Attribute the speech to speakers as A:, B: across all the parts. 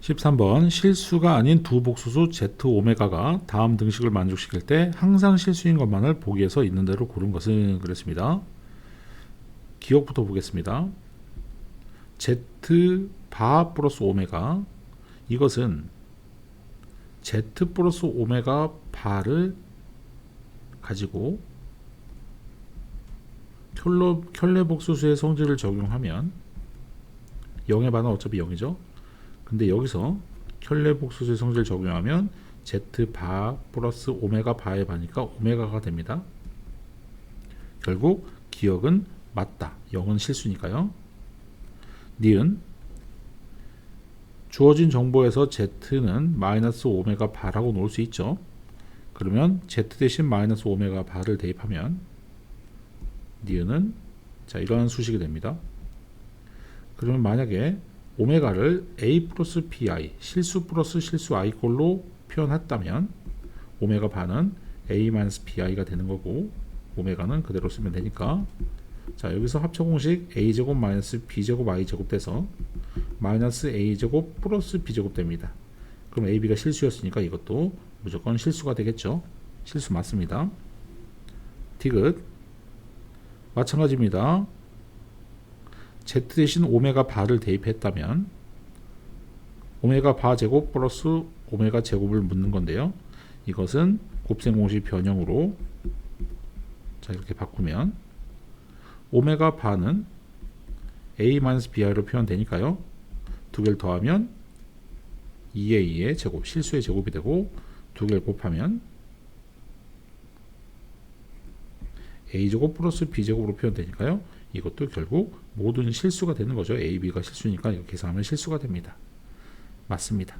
A: 13번 실수가 아닌 두 복수수 z 오메가가 다음 등식을 만족시킬 때 항상 실수인 것만을 보기에서 있는 대로 고른 것은 그랬습니다. 기억부터 보겠습니다. z 바 플러스 오메가 이것은 z 플러스 오메가 바를 가지고 켤레, 복수수의 성질을 적용하면 0의 반은 어차피 0이죠. 근데 여기서 켤레 복수수의 성질을 적용하면 z 바 플러스 오메가 바의 바니까 오메가가 됩니다. 결국 기억은 맞다. 0은 실수니까요. 니은 주어진 정보에서 z는 마이너스 오메가 바라고 놓을 수 있죠. 그러면 z 대신 마이너스 오메가 바를 대입하면 니은은 자 이러한 수식이 됩니다. 그러면 만약에 오메가를 a 플러스 bi 실수 플러스 실수 i 꼴로 표현했다면 오메가 반은 a 마이너스 bi가 되는 거고 오메가는 그대로 쓰면 되니까 자 여기서 합쳐 공식 a 제곱 마이너스 b 제곱 i 제곱 돼서 마이너스 a 제곱 플러스 b 제곱 됩니다. 그럼 a, b가 실수였으니까 이것도 무조건 실수가 되겠죠. 실수 맞습니다. 디귿 마찬가지입니다. Z 대신 오메가 바를 대입했다면 오메가 바 제곱 플러스 오메가 제곱을 묻는 건데요. 이것은 곱셈 공식 변형으로 자 이렇게 바꾸면 오메가 바는 a-bi로 표현되니까요. 두 개를 더하면 2의 2의 제곱, 실수의 제곱이 되고 두 개를 곱하면 a제곱 플러스 b제곱으로 표현되니까요. 이것도 결국 모든 실수가 되는 거죠. a, b가 실수니까 이거 계산하면 실수가 됩니다. 맞습니다.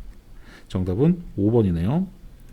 A: 정답은 5번이네요.